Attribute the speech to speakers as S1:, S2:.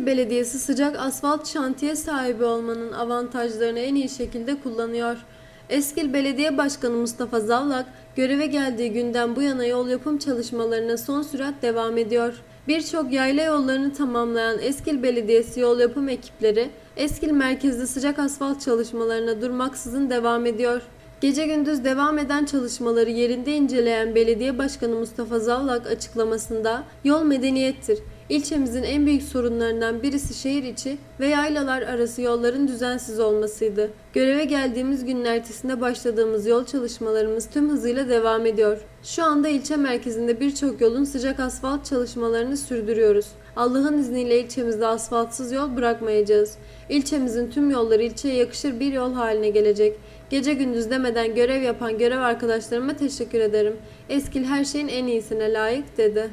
S1: Eskil Belediyesi sıcak asfalt şantiye sahibi olmanın avantajlarını en iyi şekilde kullanıyor. Eskil Belediye Başkanı Mustafa Zavlak, göreve geldiği günden bu yana yol yapım çalışmalarına son sürat devam ediyor. Birçok yayla yollarını tamamlayan Eskil Belediyesi yol yapım ekipleri, Eskil merkezde sıcak asfalt çalışmalarına durmaksızın devam ediyor. Gece gündüz devam eden çalışmaları yerinde inceleyen Belediye Başkanı Mustafa Zavlak açıklamasında yol medeniyettir. İlçemizin en büyük sorunlarından birisi şehir içi ve yaylalar arası yolların düzensiz olmasıydı. Göreve geldiğimiz günün ertesinde başladığımız yol çalışmalarımız tüm hızıyla devam ediyor. Şu anda ilçe merkezinde birçok yolun sıcak asfalt çalışmalarını sürdürüyoruz. Allah'ın izniyle ilçemizde asfaltsız yol bırakmayacağız. İlçemizin tüm yolları ilçeye yakışır bir yol haline gelecek. Gece gündüz demeden görev yapan görev arkadaşlarıma teşekkür ederim. Eskil her şeyin en iyisine layık dedi.